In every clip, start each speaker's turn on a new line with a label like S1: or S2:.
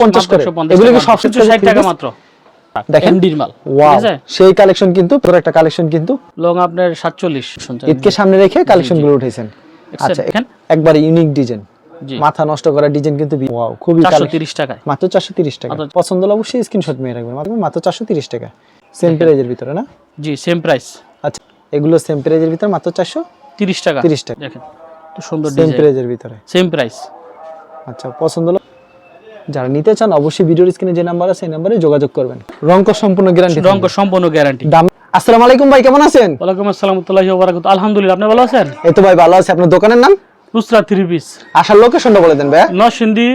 S1: পঞ্চাশ করে। এগুলো কি সব
S2: ষাট টাকা মাত্র।
S1: দেখেন।
S2: এমডির মাল
S1: ওয়াও সেই কালেকশন কিন্তু তোর একটা কালেকশন কিন্তু
S2: লং আপনার সাতচল্লিশ
S1: ঈদকে সামনে রেখে কালেকশনগুলো উঠেছেন। আচ্ছা। একবার ইউনিক ডিজাইন মাথা নষ্ট করা ডিজাইন কিন্তু ওয়াও খুবই
S2: চারশো
S1: collection-
S2: তিরিশ টাকায়।
S1: মাত্র চারশো তিরিশ টাকা। পছন্দ হলে অবশ্যই স্ক্রিনশট মেয়ে রাখবেন। মাত্র মাত্র চারশো তিরিশ টাকা। সেম প্রাইজের ভিতরে না?
S2: জি সেম প্রাইস
S1: আচ্ছা এগুলো সেম প্রাইজের ভিতরে মাত্র চারশো
S2: তিরিশ টাকা।
S1: 30 টাকা।
S2: দেখেন তো সুন্দর
S1: সেম প্রাইজের ভিতরে।
S2: সেম প্রাইস
S1: আচ্ছা পছন্দ হলো যারা নিতে চান অবশ্যই ভিডিওর স্ক্রিনে যে নাম্বার আছে সেই নাম্বারে যোগাযোগ করবেন। রঙ্ক সম্পূর্ণ গ্যারান্টি
S2: রঙ্ক সম্পূর্ণ গ্যারান্টি
S1: দাম আসসালামু আলাইকুম ভাই কেমন আছেন?
S2: ওয়ালাইকুম আসসালাম ওয়া বারাকাতু আলহামদুলিল্লাহ আপনি ভালো আছেন?
S1: এই তো ভাই ভালো আছি। আপনার দোকানের নাম?
S2: নুসরাত থ্রি পিস
S1: আসার লোকেশনটা বলে দেন ভাই
S2: Narsingdi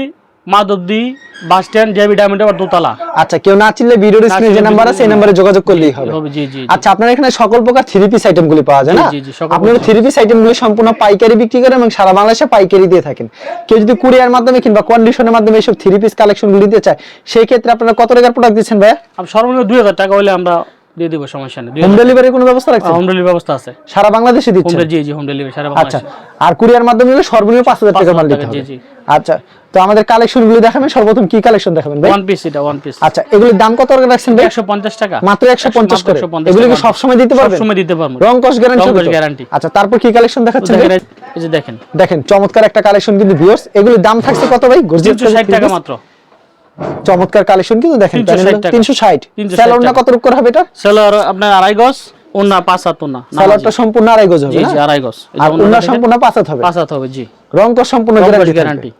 S2: Madhabdi bus stand JB diamond আবার দোতলা।
S1: আচ্ছা কেউ না চিনলে ভিডিওর স্ক্রিনে যে নাম্বার আছে সেই নাম্বারে যোগাযোগ করলেই হবে।
S2: জি জি।
S1: আচ্ছা আপনার এখানে সকল প্রকার থ্রি পিস আইটেম গুলি পাওয়া যায় না? আপনারা থ্রি পিস আইটেম গুলি সম্পূর্ণ পাইকারি বিক্রি করেন এবং সারা বাংলাদেশে পাইকারি দিয়ে থাকেন। কেউ যদি কুরিয়ার মাধ্যমে কিংবা কন্ডিশনের মাধ্যমে এইসব থ্রি পিস কালেকশন গুলি দিতে চায় সেই ক্ষেত্রে আপনারা কত টাকার প্রোডাক্ট দিচ্ছেন ভাইয়া?
S2: সর্বনিম্ন দুই হাজার টাকা হলে আমরা দিয়ে দিব সমস্যা নেই
S1: হোম ডেলিভারির কোনো ব্যবস্থা রাখছেন?
S2: হোম ডেলিভারি ব্যবস্থা আছে।
S1: সারা বাংলাদেশে
S2: হোম
S1: দিচ্ছেন?
S2: জি জি হোম ডেলিভারি সারা
S1: আচ্ছা আর কুরিয়ার মাধ্যমে হলে সর্বনিম্ন পাঁচ হাজার টাকা মাল দিতে
S2: টাকা, জি, জি।
S1: আচ্ছা তো আমাদের দেখাবেন সর্বপ্রথম কি কালেকশন দেখাবেন ভাই?
S2: ওয়ান পিস এটা ওয়ান পিস
S1: আচ্ছা এগুলির দাম কত করে রাখছেন ভাই?
S2: একশো পঞ্চাশ টাকা।
S1: মাত্র একশো পঞ্চাশ করে।
S2: 150
S1: এগুলি কি
S2: টাকা।
S1: সবসময় দিতে পারবেন?
S2: সবসময় দিতে পারব।
S1: রং কস গ্যারান্টি
S2: রং guarantee।
S1: আচ্ছা তারপর কি কালেকশন দেখাচ্ছেন
S2: দেখেন
S1: ভাই?
S2: এই- যে দেখেন।
S1: দেখেন চমৎকার একটা কালেকশন কিন্তু ভিউয়ার্স এগুলির দাম থাকছে কত ভাই? গর্জিয়াস
S2: টাকা মাত্র।
S1: চমৎকার কালেকশন কিন্তু দেখেন
S2: 360 টাকা।
S1: তিনশো ষাট।
S2: 360
S1: স্যালোর না কত রূপ করে হবে এটা?
S2: সেলর আপনার আড়াই গজ ওনা পাঁচ হাত ওনা
S1: স্যালোরটা সম্পূর্ণ আড়াই গজ হবে
S2: জি? আড়াই গজ।
S1: আর
S2: ওনা
S1: সম্পূর্ণ পাঁচ হাত হবে?
S2: পাঁচ হাত হবে জি।
S1: রং তো সম্পূর্ণ গ্যারান্টি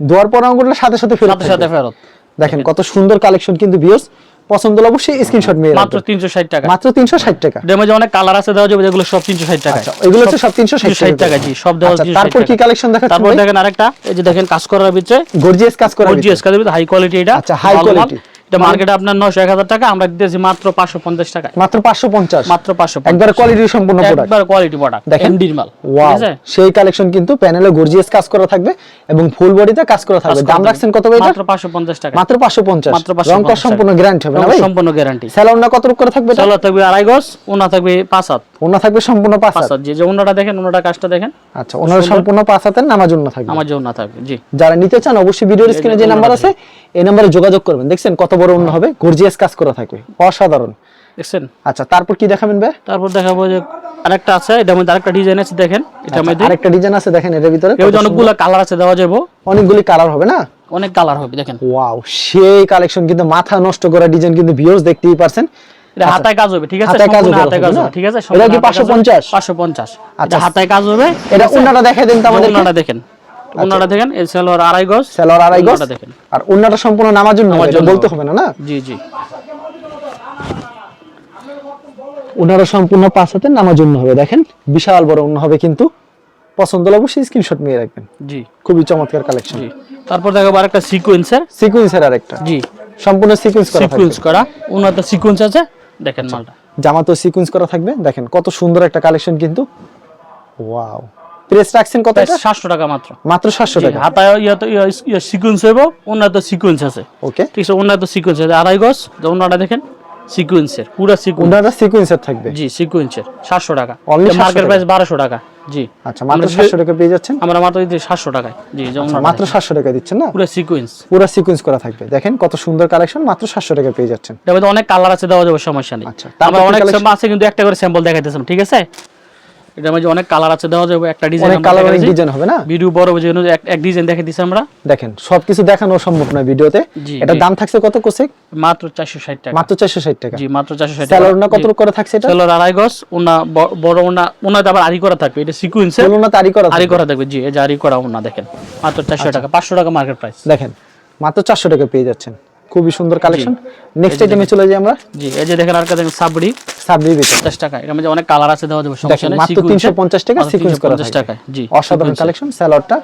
S1: দোয়ার পর রঙগুলো সাথে সাথে ফেরত
S2: সাথে সাথে ফেরত।
S1: দেখেন কত সুন্দর কালেকশন কিন্তু ভিউয়ার্স পছন্দ হলে অবশ্যই স্ক্রিনশট মেরে
S2: মাত্র
S1: রাখবেন।
S2: তিনশো ষাট টাকা।
S1: মাত্র তিনশো ষাট টাকা।
S2: ডেমে যে অনেক কালার আছে দেওয়া যাবে যেগুলো সব তিনশো ষাট টাকা
S1: আচ্ছা এগুলো হচ্ছে সব তিনশো ষাট
S2: ষাট টাকা জি সব দেওয়া আছে
S1: তারপর কি কালেকশন দেখাচ্ছেন
S2: তারপর দেখেন আরেকটা এই যে দেখেন কাজ করার ভিতরে
S1: গর্জিয়াস কাজ করা
S2: গর্জিয়াস কাজের ভিতরে হাই কোয়ালিটি এটা
S1: আচ্ছা,
S2: হাই
S1: quality।
S2: এটা মার্কেটে আপনার টাকা আমরা দিতেছি মাত্র পাঁচশো পঞ্চাশ টাকা
S1: মাত্র পাঁচশো পঞ্চাশ?
S2: মাত্র পাঁচশো
S1: একবার কোয়ালিটি সম্পূর্ণ প্রোডাক্ট
S2: একবার কোয়ালিটি প্রোডাক্ট
S1: দেখেন।
S2: এমডির মাল
S1: ওয়াও সেই কালেকশন কিন্তু প্যানেলে গর্জিয়াস কাজ করা থাকবে এবং ফুল বডিতে কাজ করা থাকবে। দাম রাখছেন কত ভাই
S2: মাত্র পাঁচশো পঞ্চাশ টাকা
S1: মাত্র পাঁচশো পঞ্চাশ।
S2: মাত্র
S1: রং
S2: 550
S1: কস সম্পূর্ণ গ্যারান্টি হবে না ভাই?
S2: সম্পূর্ণ গ্যারান্টি
S1: কত করে থাকবে
S2: থাকবে আড়াই গজ ওনা থাকবে পাঁচ হাত।
S1: ওনা থাকবে সম্পূর্ণ পাঁচ হাত।
S2: যে ওনাটা দেখেন ওনাটা কাজটা দেখেন।
S1: আচ্ছা ওনার সম্পূর্ণ পাঁচ হাতের নামার জন্য থাকবে।
S2: যে ওনা থাকবে জি।
S1: যারা নিতে চান অবশ্যই ভিডিওর স্ক্রিনে যে নাম্বার আছে এই নাম্বারে যোগাযোগ করবেন। দেখছেন কত বড় অন্য হবে? গর্জিয়াস কাজ করা থাকবে। অসাধারণ।
S2: দেখছেন?
S1: আচ্ছা তারপর কি দেখাবেন ভাই?
S2: তারপর দেখাবো যে আরেকটা আছে এটার মধ্যে আরেকটা ডিজাইন আছে দেখেন। এটার মধ্যে
S1: আচ্ছা, আরেকটা ডিজাইন আছে দেখেন এটার ভিতরে।
S2: এর মধ্যে অনেকগুলো কালার আছে দেওয়া যাব
S1: অনেকগুলি কালার হবে না?
S2: অনেক কালার হবে দেখেন।
S1: ওয়াও সেই কালেকশন কিন্তু মাথা নষ্ট করা ডিজাইন কিন্তু ভিউয়ার্স দেখতেই পারছেন।
S2: এটা হাতায় কাজ হবে ঠিক আছে?
S1: হাতায় কাজ হবে,
S2: হাতায় কাজ
S1: হবে
S2: হবে ঠিক আছে?
S1: এটা কি 550?
S2: পাঁচশো পঞ্চাশ?
S1: আচ্ছা।
S2: আচ্ছা হাতায় কাজ হবে
S1: এটা উন্নাটা দেখাই দেন তো আমাদের
S2: ওনাটা দেখেন। ওনাটা দেখেন এই সেলোয়ার আড়াই গজ
S1: সেলর আড়াই গজ?
S2: দেখেন।
S1: আর সম্পূর্ণ। বলতে হবে না না?
S2: জি জি।
S1: সম্পূর্ণ পাঁচ হাতে নামার জন্য হবে দেখেন। বিশাল বড় উন্ন হবে কিন্তু। পছন্দ হলে অবশ্যই স্ক্রিনশট নিয়ে রাখবেন।
S2: জি।
S1: খুবই চমৎকার কালেকশন
S2: তারপর দেখাবো আরেকটা সিকোয়েন্সের
S1: সিকুয়েন্সের আরেকটা।
S2: জি।
S1: সম্পূর্ণ সিকুয়েন্স করা
S2: সিকোয়েন্স করা। ওনাতে সিকোয়েন্স আছে। দেখেন মালটা।
S1: জামাতো সিকুয়েন্স করা থাকবে। দেখেন কত সুন্দর একটা কালেকশন কিন্তু। ওয়াও প্রেস রাখছেন কত এটা?
S2: সাতশো টাকা মাত্র।
S1: মাত্র সাতশো
S2: জি,
S1: টাকা।
S2: হাতায় ইয়া তো ইয়া সিকোয়েন্স হইব ওনাতে সিকোয়েন্স আছে।
S1: ওকে।
S2: ঠিক আছে ওনাতে সিকোয়েন্স আছে। আড়াই গজ ওনাটা দেখেন সিকোয়েন্সের পুরো সিকোয়েন্স
S1: সিকুয়েন্সের থাকবে।
S2: জি সিকোয়েন্সের সাতশো টাকা।
S1: Only 700
S2: মার্কেট প্রাইস বারোশো টাকা। জি।
S1: আচ্ছা মাত্র
S2: আমরা
S1: সাতশো টাকা পেয়ে যাচ্ছেন?
S2: আমরা মাত্র দিচ্ছি সাতশো টাকায়। জি
S1: মাত্র সাতশো টাকা দিচ্ছেন না?
S2: পুরো সিকোয়েন্স
S1: পুরো সিকুয়েন্স করা থাকবে। দেখেন কত সুন্দর কালেকশন মাত্র সাতশো টাকা পেয়ে যাচ্ছেন।
S2: এটার অনেক কালার আছে দেওয়া যাবে সমস্যা নেই।
S1: আচ্ছা,
S2: আমরা অনেক আছে কিন্তু একটা করে স্যাম্পল দেখাইতেছিলাম ঠিক আছে? এটার মধ্যে অনেক কালার আছে দেওয়া যাবে একটা ডিজাইন
S1: অনেক কালার অনেক ডিজাইন হবে না?
S2: ভিডিও বড় যে এক ডিজাইন দেখে দিছি আমরা।
S1: দেখেন সবকিছু দেখানো সম্ভব না ভিডিওতে। এটা দাম থাকছে কত কোসেক?
S2: মাত্র চারশো ষাট টাকা।
S1: মাত্র চারশো ষাট টাকা।
S2: জি মাত্র চারশো ষাট
S1: স্যালোর না কত করে থাকছে এটা?
S2: সেলোর আড়াই গজ ওনা ব- বড় ওনা ওনাতে আবার আরি করা থাকবে এটা সিকুয়েন্সে
S1: করা থাকবে।
S2: করা থাকবে জি এই যে আরি করা ওনা দেখেন। মাত্র চারশো টাকা পাঁচশো টাকা মার্কেট প্রাইস
S1: দেখেন মাত্র চারশো টাকা পেয়ে যাচ্ছেন। খুবই সুন্দর কালেকশন নেক্সট আইটেমে চলে যাই আমরা।
S2: জি এই যে দেখেন আর কাছে সাবড়ি
S1: ভিতরে।
S2: পঞ্চাশ টাকা। এর মধ্যে অনেক কালার আছে দেওয়া যাবে সমস্যা নেই।
S1: মাত্র
S2: sequence
S1: তিনশো
S2: এ
S1: পঞ্চাশ টাকা
S2: মাত্র
S1: সিকুয়েন্স করা
S2: 350
S1: থাকবে
S2: টাকায়। জি
S1: অসাধারণ কালেকশন স্যালাডটা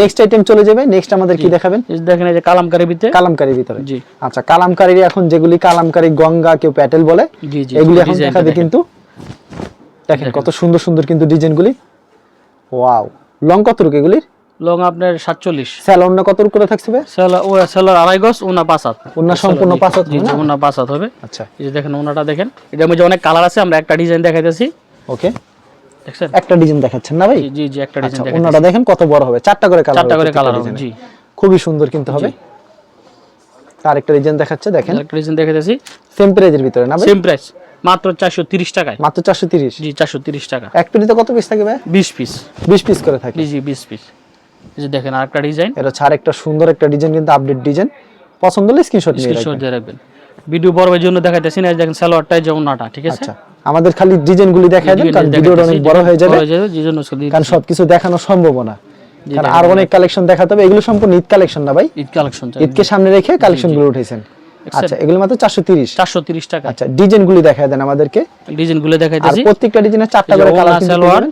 S1: নেক্সট আইটেম চলে যাবে। নেক্সট আমাদের কি দেখাবেন?
S2: দেখেন এই যে কালামকারি ভিতরে।
S1: কালামকারি ভিতরে।
S2: জি।
S1: আচ্ছা কালামকারি এখন যেগুলি কালামকারি গঙ্গা কেউ প্যাটেল বলে
S2: জি জি
S1: এগুলি এখন দেখাবে কিন্তু দেখেন কত সুন্দর সুন্দর কিন্তু ডিজাইনগুলি ওয়াও লং কত রুক এগুলির?
S2: লং আপনার সাতচল্লিশ।
S1: স্যালন না কত করে থাকছে?
S2: সেলার ও সেলার আড়াই গজ ওনা পাঁচ হাত।
S1: ওনার সম্পূর্ণ পাঁচ হাত
S2: জি? ওনা পাঁচ হাত হবে।
S1: আচ্ছা।
S2: এই যে দেখেন ওনাটা দেখেন। এটার মধ্যে অনেক কালার আছে আমরা একটা ডিজাইন দেখাইতেছি।
S1: ওকে।
S2: দেখছেন?
S1: একটা ডিজাইন দেখাচ্ছেন না ভাই?
S2: জি জি একটা
S1: আচ্ছা
S2: ডিজাইন দেখাইতেছি।
S1: ওনাটা দেখেন কত বড় হবে। চারটা করে কালার
S2: চারটা করে কালার হবে জি।
S1: খুবই সুন্দর কিন্তু হবে। তার একটা ডিজাইন দেখাচ্ছে দেখেন।
S2: একটা ডিজাইন দেখে দিয়েছি
S1: সেম প্রাইজের ভিতরে না ভাই?
S2: সেম প্রাইস মাত্র চারশো তিরিশ টাকায়।
S1: মাত্র চারশো তিরিশ?
S2: জি চারশো তিরিশ টাকা।
S1: এক পেটিতে কত পিস থাকে ভাই?
S2: বিশ পিস
S1: বিশ পিস করে থাকে।
S2: জি জি বিশ পিস এই যে দেখেন আরেকটা ডিজাইন।
S1: এটা ছাড় একটা সুন্দর একটা ডিজাইন কিন্তু আপডেট ডিজাইন। পছন্দ হলে স্ক্রিনশট নিয়ে
S2: স্ক্রিনশট দিয়ে রাখবেন। ভিডিও বড়ের জন্য দেখাইতেছি না দেখেন সালোয়ারটাই যেমন নাটা ঠিক আছে?
S1: আচ্ছা আমাদের খালি ডিজাইনগুলি দেখায় দেন কারণ ভিডিওটা অনেক বড় হয়ে যাবে। কারণ সবকিছু দেখানো সম্ভব না। কারণ আর অনেক কালেকশন দেখাতে হবে এগুলো সম্পূর্ণ ঈদ কালেকশন না ভাই।
S2: ঈদ কালেকশন
S1: ঈদকে সামনে রেখে কালেকশনগুলো উঠেছেন। আচ্ছা এগুলো মাত্র চারশো তিরিশ।
S2: চারশো তিরিশ টাকা।
S1: আচ্ছা ডিজাইন গুলি দেখায় দেন আমাদেরকে।
S2: ডিজাইনগুলো
S1: আর
S2: দেখাইতেছি
S1: প্রত্যেকটা ডিজাইনের চারটা করে কালার
S2: সালোয়ার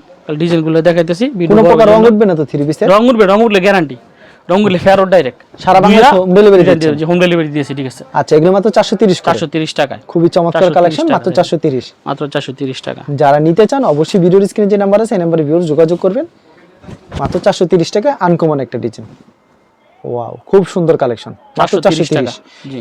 S2: দেখাইতেছি
S1: কোনো প্রকার রং উঠবে না তো থ্রি
S2: রং উঠবে রং উঠলে গ্যারান্টি রং উঠলে ডাইরেক্ট
S1: সারা বাংলাদেশে home delivery দিচ্ছেন?
S2: হোম ডেলিভারি দিয়েছি ঠিক আছে।
S1: আচ্ছা এগুলো মাত্র চারশো তিরিশ
S2: চারশো তিরিশ টাকায়।
S1: খুবই চমৎকার কালেকশন মাত্র
S2: ভাই।
S1: চারশো তিরিশ।
S2: মাত্র চারশো তিরিশ টাকা।
S1: যারা নিতে চান অবশ্যই ভিডিওর স্ক্রিনে যে নাম্বার আছে এই নম্বরে ভিউর যোগাযোগ করবেন। মাত্র চারশো তিরিশ টাকা আনকমন একটা ডিজাইন ওয়াও খুব সুন্দর কালেকশন মাত্র
S2: 430
S1: চারশো তিরিশ।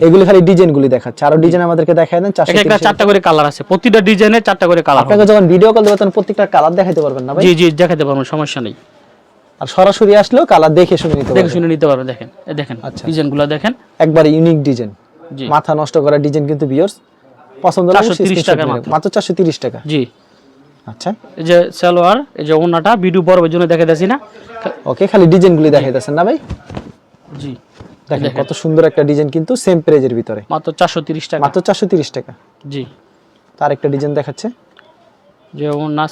S1: এগুলি খালি ডিজাইন গুলি দেখাচ্ছে। আরও ডিজাইন আমাদেরকে দেখায় দেন
S2: একটা চারটা করে কালার আছে। প্রতিটা ডিজাইনে চারটা করে কালার
S1: আপনাকে যখন ভিডিও কল প্রত্যেকটা কালার দেখাতে পারবেন না ভাই?
S2: জি জি দেখাতে পারব সমস্যা নেই।
S1: আর সরাসরি আসলেও কালার দেখে শুনে নিতে
S2: দেখে শুনে নিতে পারবেন দেখেন। এই দেখেন
S1: একবার ইউনিক ডিজাইন মাথা নষ্ট করা ডিজাইন কিন্তু পছন্দ হলে
S2: 430
S1: নিয়ে
S2: মাত্র।
S1: নেবেন। মাত্র চারশো তিরিশ টাকা।
S2: জি।
S1: আচ্ছা।
S2: এই যে সালোয়ার এই যে ওনাটা ভিডিও পর্বের জন্য দেখে দিয়েছি না।
S1: ওকে খালি ডিজাইন গুলি দেখাই দিচ্ছেন না ভাই?
S2: জি।
S1: দেখেন কত সুন্দর একটা ডিজাইন কিন্তু সেম ভিতরে।
S2: মাত্র 430 টাকা।
S1: মাত্র 430 টাকা।
S2: জি।
S1: তার একটা ডিজাইন দেখাচ্ছে।
S2: যে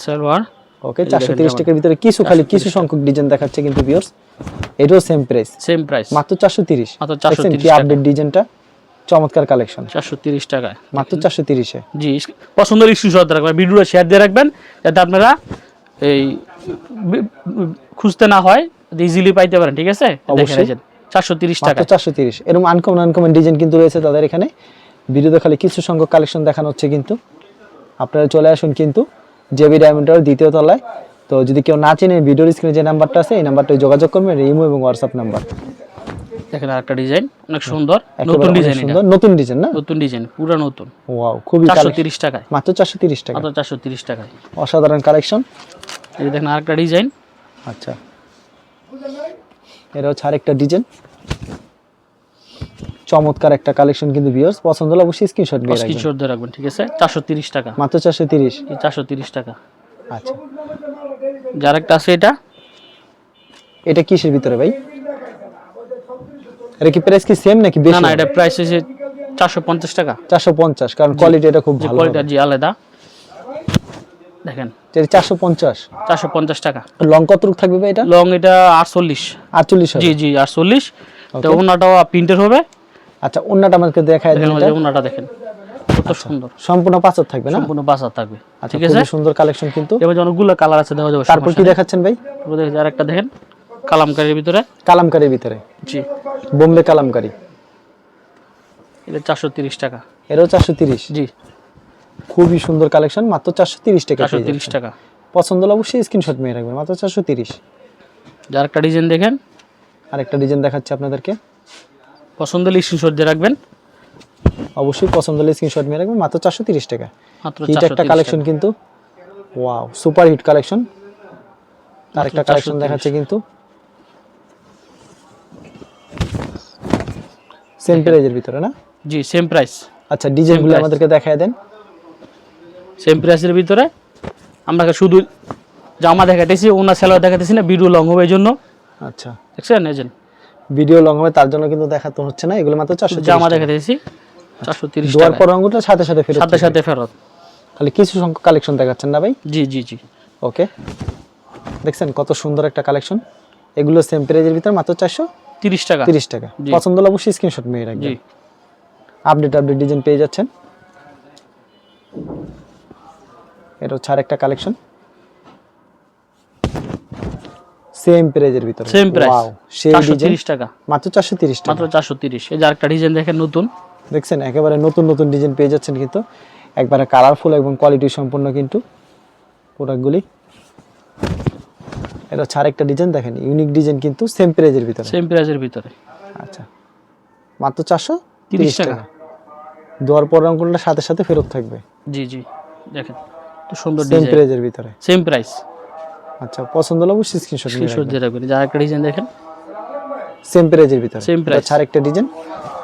S2: সালোয়ার।
S1: ওকে 430 টাকার ভিতরে কিছু খালি কিছু সংখ্যক ডিজাইন দেখাচ্ছে কিন্তু ভিউয়ার্স এটাও সেম প্রাইস
S2: সেম প্রাইস
S1: মাত্র 430
S2: মাত্র 430
S1: আপডেট ডিজাইনটা? চমৎকার কালেকশন
S2: 430 টাকায়।
S1: মাত্র 430 এ
S2: জি পছন্দের ইস্যু সদ রাখবেন ভিডিওটা শেয়ার দিয়ে রাখবেন যাতে আপনারা এই খুঁজতে না হয় ইজিলি পাইতে পারেন ঠিক আছে? দেখে 430 টাকা
S1: 430 এরকম আনকমন আনকমন ডিজাইন কিন্তু রয়েছে তাদের এখানে। ভিডিওতে খালি কিছু সংখ্যক কালেকশন দেখানো হচ্ছে কিন্তু। আপনারা চলে আসুন কিন্তু জেবি ডায়মন্ডের দ্বিতীয় তলায়। তো যদি কেউ না চেনেন ভিডিওর স্ক্রিনে যে নাম্বারটা আছে এই নাম্বারটা যোগাযোগ করবেন ইমো এবং হোয়াটসঅ্যাপ নাম্বার।
S2: দেখেন আরেকটা ডিজাইন অনেক সুন্দর। নতুন ডিজাইন
S1: সুন্দর। নতুন ডিজাইন না?
S2: নতুন ডিজাইন পুরো নতুন।
S1: ওয়াও খুবই
S2: 430 টাকায়।
S1: মাত্র 430 টাকা
S2: মাত্র 430 টাকায়।
S1: অসাধারণ কালেকশন
S2: এই দেখেন আরেকটা ডিজাইন
S1: আচ্ছা। এটা হচ্ছে আরেকটা ডিজাইন চমৎকার একটা কালেকশন কিন্তু ভিউয়ার্স পছন্দ হলে অবশ্যই স্ক্রিনশট নিয়ে রাখবেন।
S2: স্ক্রিনশট দিয়ে রাখবেন ঠিক আছে? চারশো তিরিশ টাকা।
S1: মাত্র চারশো তিরিশ।
S2: এই চারশো তিরিশ টাকা।
S1: আচ্ছা।
S2: যার একটা আছে এটা?
S1: এটা কিসের ভিতরে ভাই? এটা কি প্রাইস কি সেম নাকি বেশি?
S2: না না এটা প্রাইস হচ্ছে চারশো পঞ্চাশ টাকা।
S1: চারশো পঞ্চাশ কারণ কোয়ালিটি এটা খুব ভালো
S2: কোয়ালিটি জি আলাদা। দেখেন।
S1: চারশো পঞ্চাশ?
S2: চারশো পঞ্চাশ টাকা।
S1: লং কত থাকবে ভাই এটা?
S2: লং এটা আটচল্লিশ।
S1: আটচল্লিশ
S2: জি জি আটচল্লিশ। তো ওনাটাও প্রিন্টের হবে।
S1: আচ্ছা অন্যটা আমাকে দেখায়
S2: ওনাটা দেখেন। কত সুন্দর।
S1: সম্পূর্ণ পাঁচর থাকবে না?
S2: সম্পূর্ণ বাসা থাকবে।
S1: আচ্ছা
S2: ঠিক আছে?
S1: সুন্দর কালেকশন কিন্তু।
S2: এবার অনেকগুলো কালার আছে দেখা যাবে
S1: তারপর কি দেখাচ্ছেন ভাই?
S2: দেখেন আর একটা দেখেন কালামকারীর ভিতরে।
S1: কালামকারির ভিতরে।
S2: জি।
S1: বোম্বে কালামকারি।
S2: এটা চারশো তিরিশ টাকা।
S1: এরও চারশো তিরিশ?
S2: জি।
S1: খুবই সুন্দর কালেকশন মাত্র চারশো তিরিশ টাকা
S2: চারশো তিরিশ টাকা।
S1: পছন্দ হলে অবশ্যই স্ক্রিনশট নিয়ে রাখবেন মাত্র চারশো তিরিশ।
S2: যার একটা ডিজাইন দেখেন।
S1: আরেকটা ডিজাইন দেখাচ্ছে আপনাদেরকে।
S2: পছন্দ হলে স্ক্রিনশট দিয়ে রাখবেন।
S1: অবশ্যই পছন্দ হলে স্ক্রিনশট নিয়ে রাখবেন মাত্র চারশো তিরিশ টাকা। হিট একটা কালেকশন কিন্তু। ওয়াও সুপার হিট কালেকশন আরেকটা কালেকশন দেখাচ্ছে কিন্তু। সেম প্রাইজের ভিতরে না?
S2: জি সেম প্রাইস
S1: আচ্ছা ডিজাইনগুলো আমাদেরকে দেখায় দেন।
S2: সেম প্রাইসের ভিতরে। আমরা শুধু জামা দেখাতেছি ওনার সেলার দেখাতেছি না ভিডিও লং হবে এই জন্য
S1: আচ্ছা।
S2: দেখছেন এজেন্ট
S1: ভিডিও লং হবে তার জন্য কিন্তু দেখাতে হচ্ছে না এগুলো মাত্র চারশো
S2: জামা দেখাতেছি চারশো তিরিশ
S1: দোয়ার পর রঙটা সাথে সাথে ফেরত
S2: সাথে সাথে ফেরত।
S1: খালি কিছু সংখ্যক কালেকশন দেখাচ্ছেন না ভাই?
S2: জি জি জি।
S1: ওকে দেখছেন কত সুন্দর একটা কালেকশন এগুলো সেম প্রাইজের ভিতরে মাত্র চারশো
S2: তিরিশ টাকা।
S1: তিরিশ টাকা। পছন্দ হলে অবশ্যই স্ক্রিনশট
S2: জি
S1: রাখবেন। আপডেট আপডেট ডিজাইন পেয়ে যাচ্ছেন। এটা হচ্ছে আরেকটা কালেকশন সেম প্রাইজের ভিতরে।
S2: সেম প্রাইস
S1: Wow, সেই ডিজাইন
S2: তিরিশ টাকা।
S1: মাত্র চারশো তিরিশ টাকা।
S2: মাত্র চারশো তিরিশ। এই যে আরেকটা ডিজাইন দেখেন নতুন।
S1: দেখছেন? একেবারে নতুন নতুন ডিজাইন পেয়ে যাচ্ছেন কিন্তু। একবারে কালারফুল এবং কোয়ালিটি সম্পূর্ণ কিন্তু প্রোডাক্টগুলি এটা হচ্ছে আরেকটা ডিজাইন দেখেন? ইউনিক ডিজাইন কিন্তু সেম প্রাইজের ভিতরে।
S2: সেম প্রাইসের ভিতরে।
S1: আচ্ছা। মাত্র চারশো
S2: তিরিশ
S1: তিরিশ
S2: টাকা।
S1: টাকা। দেওয়ার পর অঙ্কটা সাথে সাথে ফেরত থাকবে।
S2: জি জি। দেখেন। তো সুন্দর
S1: সেম প্রাইজের ভিতরে?
S2: সেম প্রাইস
S1: আচ্ছা পছন্দ হলে অবশ্যই স্ক্রিনশট নিয়ে
S2: স্ক্রিনশট দিয়ে রাখবেন। এই যে ডিজাইন দেখেন।
S1: সেম প্রাইজের ভিতরে?
S2: Price.
S1: ছাড় একটা ডিজাইন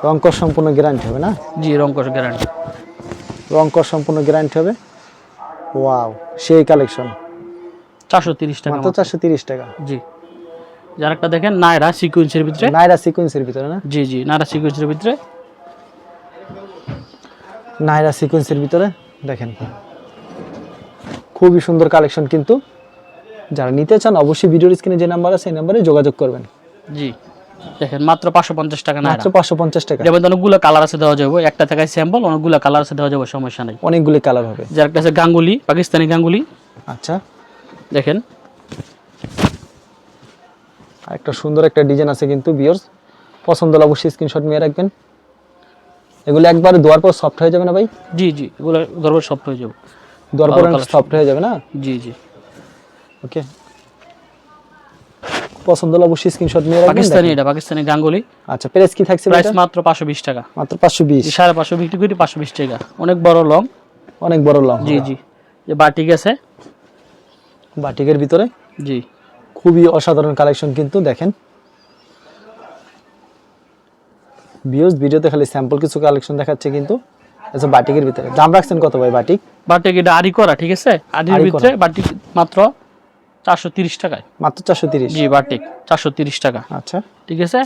S1: রংকর সম্পূর্ণ গ্যারান্টি হবে না?
S2: জি রং গ্যারান্টি
S1: রংকর সম্পূর্ণ গ্যারান্টি হবে? ওয়াও সেই কালেকশন
S2: চারশো তিরিশ টাকা
S1: মাত্র
S2: মাত্র।
S1: চারশো তিরিশ টাকা?
S2: জি। যার একটা দেখেন নায়রা সিকুয়েন্সের ভিতরে।
S1: নাইরা সিকোয়েন্সের ভিতরে না?
S2: জি জি নায়রা সিকুয়েন্সের ভিতরে।
S1: নাইরা সিকোয়েন্সের ভিতরে? দেখেন। খুবই সুন্দর কালেকশন কিন্তু। যারা নিতে চান অবশ্যই ভিডিওর স্ক্রিনে যে নাম্বার আছে সেই নাম্বারে যোগাযোগ করবেন।
S2: জি। দেখেন মাত্র পাঁচশো পঞ্চাশ টাকা
S1: মাত্র পাঁচশো পঞ্চাশ টাকা।
S2: যেমন অনেকগুলো কালার আছে দেওয়া যাবে। একটা থেকে স্যাম্পল অনেকগুলো কালার আছে দেওয়া যাবে সমস্যা নেই।
S1: অনেকগুলি কালার হবে।
S2: যার একটা আছে গাঙ্গুলি পাকিস্তানি গাঙ্গুলি।
S1: আচ্ছা।
S2: দেখেন।
S1: একটা সুন্দর একটা ডিজাইন আছে কিন্তু বিয়র্স পছন্দ হলে অবশ্যই স্ক্রিনশট নিয়ে রাখবেন। এগুলো একবার ধোয়ার পর সফট হয়ে যাবে না ভাই?
S2: জি জি। এগুলো ধরবো সব হয়ে যাবে।
S1: ধোয়ার পর সফট হয়ে যাবে না?
S2: জি জি।
S1: ওকে পছন্দ হলে অবশ্যই স্ক্রিনশট নিয়ে রাখবেন
S2: পাকিস্তানি এটা পাকিস্তানি গাঙ্গুলি।
S1: আচ্ছা প্রাইস কি থাকছে
S2: প্রাইস মাত্র পাঁচশো বিশ টাকা।
S1: মাত্র পাঁচশো বিশ।
S2: সাড়ে পাঁচশো বিক্রি করি পাঁচশো বিশ টাকা। অনেক বড় লং
S1: অনেক বড় লং
S2: জি জি। যে বাটিক আছে।
S1: বাটিকের ভিতরে?
S2: জি।
S1: খুবই অসাধারণ কালেকশন কিন্তু দেখেন। বিয়স ভিডিওতে খালি স্যাম্পল কিছু কালেকশন দেখাচ্ছে কিন্তু। আচ্ছা বাটিকের ভিতরে। দাম রাখছেন কত ভাই বাটিক?
S2: বাটিক এটা আড়ি করা ঠিক আছে? আড়ির ভিতরে বাটিক মাত্র চারশো তিরিশ টাকায়।
S1: মাত্র চারশো তিরিশ?
S2: জি বাটিক চারশো তিরিশ টাকা।
S1: আচ্ছা।
S2: ঠিক আছে?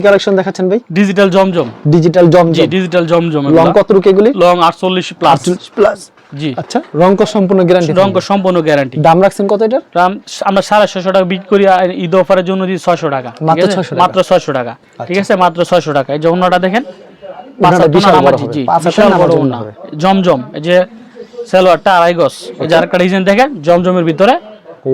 S1: কালেকশন দেখাচ্ছেন ভাই?
S2: Digital Zamzam.
S1: Digital Zamzam.
S2: Digital Zamzam
S1: long কত রুক এগুলি?
S2: লং আটচল্লিশ প্লাস।
S1: প্লাস।
S2: জি।
S1: আচ্ছা সম্পূর্ণ গ্যারান্টি
S2: সম্পূর্ণ গ্যারান্টি
S1: দাম রাখছেন কত এটার?
S2: আমরা সাড়ে ছশো টাকা বিক্রি করি ঈদ অফারের জন্য দিই ছয়শো টাকা।
S1: মাত্র? 600
S2: মাত্র ছয়শো টাকা। ঠিক আছে? মাত্র ছয়শো টাকা। এই যে অন্যটা দেখেন। নামাজি,
S1: নামাজি।
S2: জমজম এই যে সালোয়ারটা আড়াই গজ এই যে আরেকটা ডিজাইন দেখেন জমজমের ভিতরে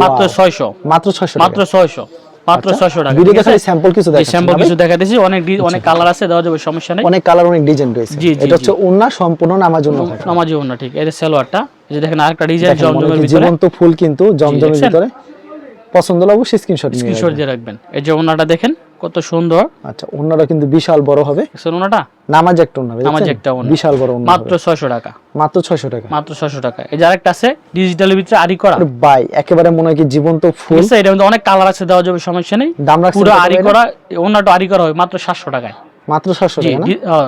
S2: মাত্র ছয়শো।
S1: মাত্র ছয়শো
S2: মাত্র ছয়শো মাত্র ছয়শো টাকা
S1: ভিডিওতে খালি স্যাম্পল কিছু
S2: জি, স্যাম্পল কিছু দেখা দিয়েছি অনেক অনেক কালার আছে দেওয়া যাবে সমস্যা নেই।
S1: অনেক কালার অনেক ডিজাইন রয়েছে।
S2: জি, জি,
S1: এটা হচ্ছে ওন্না সম্পূর্ণ
S2: নামাজি ওনা ঠিক। এই যে সালোয়ারটা এই যে দেখেন আরেকটা ডিজাইন জমজমের ভিতরে।
S1: জীবন্ত ফুল কিন্তু জমজমের ভিতরে। পছন্দ হলে অবশ্যই স্ক্রিনশট
S2: স্ক্রিনশট দিয়ে রাখবেন। এই যে ওনাটা দেখেন কত সুন্দর।
S1: আচ্ছা ওন্নাটা কিন্তু বিশাল বড় হবে।
S2: ওনাটা।
S1: নামাজ একটা ওন্না
S2: নামাজ একটা ওন্না।
S1: বিশাল বড় ওন্না
S2: মাত্র ছয়শো টাকা।
S1: মাত্র 600 টাকা।
S2: মাত্র ছয়শো টাকা। এই যে আরেকটা আছে ডিজিটালের ভিতরে আরি করা।
S1: ভাই একেবারে মনে হয় কি জীবন্ত ফুল।
S2: আছে এটার মধ্যে অনেক কালার আছে দেওয়া যাবে সমস্যা নেই।
S1: দাম রাখছেন
S2: পুরো আরি করা ওনাটা আরি করা হয় মাত্র সাতশো টাকায়।
S1: মাত্র 700 টাকা না?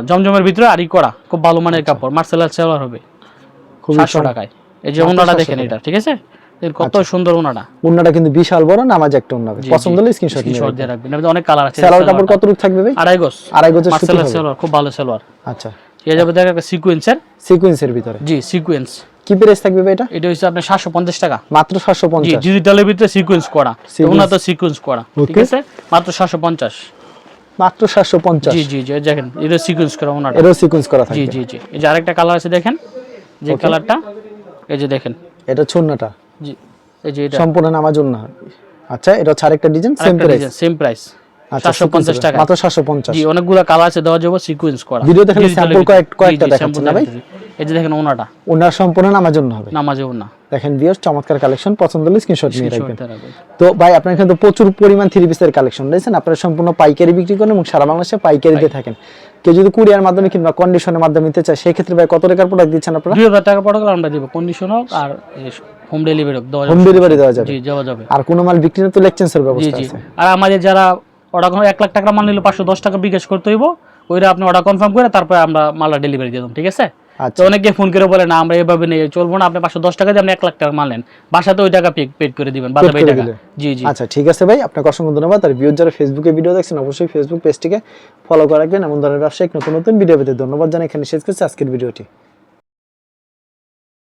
S2: জমজমের ভিতরে আরি করা খুব ভালো মানের কাপড় মার্শাল আর্ট সেলার হবে।
S1: খুব
S2: সাতশো
S1: চমৎকার।
S2: টাকায়। এই যে ওনাটা দেখেন এটা ঠিক আছে? এর কত সুন্দর ওনাটা
S1: ওন্নাটা কিন্তু বিশাল বড় নামাজ একটা ওন্না পছন্দ হলে স্ক্রিনশট নিয়ে রাখবেন।
S2: দিয়ে রাখবেন। এর অনেক কালার আছে।
S1: সেলার কাপড় কত রূপ থাকবে ভাই?
S2: আড়াই গজ।
S1: আড়াই গজের সুতি
S2: সেলার খুব ভালো সেলার
S1: আচ্ছা।
S2: ঠিক আছে দেখেন একটা সিকোয়েন্সের
S1: সিকোয়েন্সের ভিতরে।
S2: জি সিকোয়েন্স
S1: কি প্রাইস থাকবে ভাই এটা?
S2: এটা হচ্ছে আপনার সাতশো পঞ্চাশ টাকা।
S1: মাত্র 750
S2: জি ডিজিটালের ভিতরে সিকোয়েন্স করা। ওনা তো সিকোয়েন্স করা। ঠিক আছে? মাত্র সাতশো পঞ্চাশ।
S1: মাত্র 750
S2: জি জি জি দেখেন এটা সিকোয়েন্স করা ওনাটা
S1: এরও সিকোয়েন্স করা
S2: জি জি জি। এই যে আরেকটা কালার আছে দেখেন। যে কালারটা এই যে দেখেন।
S1: এটা ছন্নাটা।
S2: জি এই যে এটা।
S1: সম্পূর্ণ নামাজ ওন্না আচ্ছা এটা হচ্ছে আরেকটা design same price
S2: same price সাতশো পঞ্চাশ টাকা।
S1: মাত্র 750
S2: জি অনেকগুলো কালার আছে দেওয়া যাবে সিকোয়েন্স করা।
S1: ভিডিওতে খালি
S2: Digital
S1: কয়েক- কয়েকটা
S2: জি, জি,
S1: দেখাচ্ছেন
S2: sample
S1: না ভাই?
S2: এই যে দেখেন ওনাটা।
S1: ওনার সম্পূর্ণ নামাজ জন্য হবে।
S2: নামাজে ওনা
S1: দেখেন ভিউয়ার্স চমৎকার কালেকশন পছন্দ হলে স্ক্রিনশট নিয়ে রাখবেন। তো ভাই আপনার এখানে তো প্রচুর পরিমাণ থ্রি পিসের কালেকশন রয়েছেন আপনারা সম্পূর্ণ পাইকারি বিক্রি করেন এবং সারা বাংলাদেশে পাইকারি দিয়ে থাকেন। কেউ যদি কুরিয়ার মাধ্যমে কিংবা কন্ডিশনের মাধ্যমে নিতে চায় সেই ক্ষেত্রে ভাই কত টাকার প্রোডাক্ট দিচ্ছেন আপনারা?
S2: দুই হাজার টাকা পড়ে গেলে আমরা দিব কন্ডিশন হোক আর হোম ডেলিভারি দেওয়া
S1: হোম ডেলিভারি দেওয়া যাবে।
S2: জি দেওয়া যাবে।
S1: আর কোনো মাল বিক্রি না তো লেকচেন্সের ব্যবস্থা আছে।
S2: আর আমাদের যারা অর্ডার কোনো এক লাখ টাকা মাল নিলে পাঁচশো দশ টাকা বিকাশ করতে হইব ওইটা আপনি অর্ডার কনফার্ম করে তারপরে আমরা মালটা ডেলিভারি দিয়ে দেবো ঠিক আছে? তো
S1: আচ্ছা
S2: অনেকে ফোন করে বলে না আমরা এভাবে নিয়ে চলবো না আপনি পাঁচশো দশ টাকা দিয়ে আপনি এক লাখ টাকা মাল নেন। বাসাতে ওই টাকা পেড করে দিবেন বাদ টাকা। জি জি।
S1: আচ্ছা ঠিক আছে ভাই আপনাকে অসংখ্য ধন্যবাদ। আর ভিউজ যারা ফেসবুকে ভিডিও দেখছেন অবশ্যই ফেসবুক পেজটিকে ফলো করে রাখবেন। এমন ধরনের ব্যবসায়িক নতুন নতুন ভিডিও পেতে ধন্যবাদ জানাই। এখানে শেষ করছি আজকের ভিডিওটি